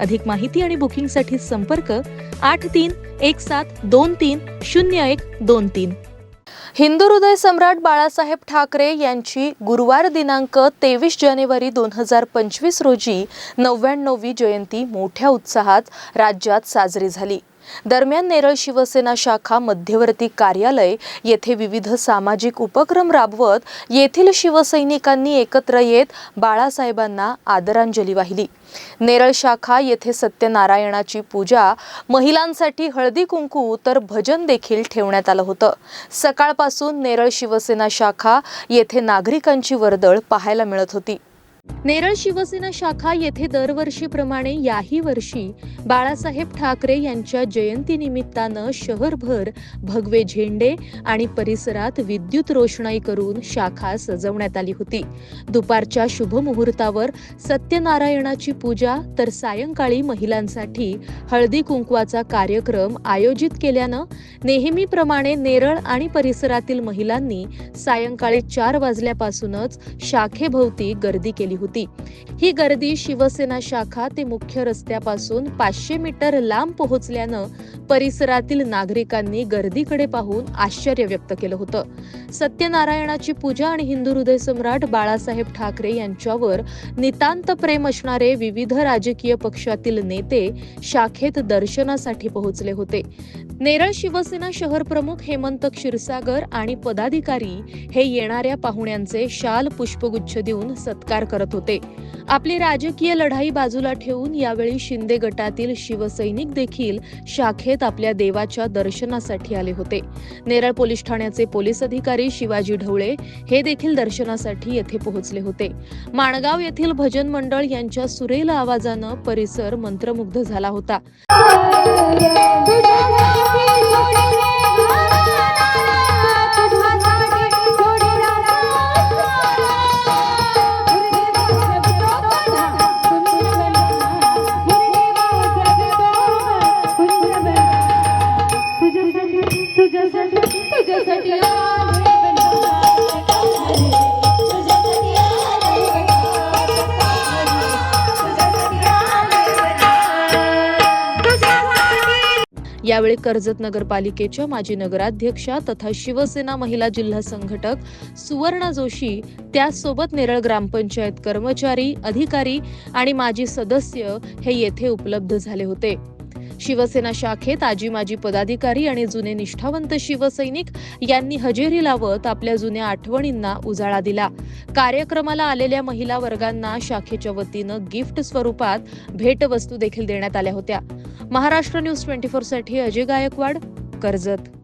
अधिक माहिती आणि बुकिंगसाठी संपर्क आठ तीन एक सात दोन तीन शून्य एक दोन तीन. हिंदू हृदय सम्राट बाळासाहेब ठाकरे यांची गुरुवार दिनांक तेवीस जानेवारी दोन हजार पंचवीस रोजी नव्याण्णवी जयंती मोठ्या उत्साहात राज्यात साजरी झाली. दरम्यान नेरळ शिवसेना शाखा मध्यवर्ती कार्यालय येथे विविध सामाजिक उपक्रम राबवत येथील शिवसैनिकांनी एकत्र येत बाळासाहेबांना आदरांजली वाहिली. नेरळ शाखा येथे सत्यनारायणाची पूजा महिलांसाठी हळदी कुंकू तर भजन देखील ठेवण्यात आलं होतं. सकाळपासून नेरळ शिवसेना शाखा येथे नागरिकांची वर्दळ पाहायला मिळत होती. नेरळ शिवसेना शाखा येथे दरवर्षीप्रमाणे याही वर्षी बाळासाहेब ठाकरे यांच्या जयंतीनिमित्तानं शहरभर भगवे झेंडे आणि परिसरात विद्युत रोषणाई करून शाखा सजवण्यात आली होती. दुपारच्या शुभ मुहूर्तावर सत्यनारायणाची पूजा तर सायंकाळी महिलांसाठी हळदी कुंकवाचा कार्यक्रम आयोजित केल्यानं नेहमीप्रमाणे नेरळ आणि परिसरातील महिलांनी सायंकाळी चार वाजल्यापासूनच शाखेभोवती गर्दी केली होती. ही गर्दी शिवसेना शाखा ते मुख्य रस्त्यापासून पाचशे मीटर लांब पोहोचल्यानं परिसरातील नागरिकांनी गर्दीकडे पाहून आश्चर्य व्यक्त केलं होतं. सत्यनारायणाची पूजा आणि हिंदू हृदय सम्राट बाळासाहेब ठाकरे यांच्यावर नितांत प्रेम असणारे विविध राजकीय पक्षातील नेते शाखेत दर्शनासाठी पोहोचले होते. नेरळ शिवसेना शहर प्रमुख हेमंत क्षीरसागर आणि पदाधिकारी हे येणाऱ्या पाहुण्यांचे शाल पुष्पगुच्छ देऊन सत्कार करत होते. आपली राजकीय लढाई बाजूला ठेवून यावेळी शिंदे गटातील शिवसैनिक देखील शाखेत आपल्या देवाच्या दर्शनासाठी आले होते. नेरळ पोलीस ठाण्याचे पोलीस अधिकारी शिवाजी ढवळे हे देखील दर्शनासाठी येथे पोहोचले होते. माणगाव येथील भजन मंडळ यांच्या सुरेल आवाजानं परिसर मंत्रमुग्ध झाला होता. यावेळी कर्जत नगरपालिकेच्या माजी नगराध्यक्षा तथा शिवसेना महिला जिल्हा संघटक सुवर्णा जोशी त्याचसोबत नेरळ ग्रामपंचायत कर्मचारी अधिकारी आणि माजी सदस्य हे येथे उपलब्ध झाले होते. शिवसेना शाखेत आजी माजी पदाधिकारी आणि जुने निष्ठावंत शिवसैनिक यांनी हजेरी लावत आपल्या जुन्या आठवणींना उजाळा दिला. कार्यक्रमाला आलेल्या महिला वर्गांना शाखेच्या वतीनं गिफ्ट स्वरूपात भेटवस्तू देखील देण्यात आल्या होत्या. महाराष्ट्र न्यूज ट्वेंटी फोरसाठी अजय गायकवाड कर्जत.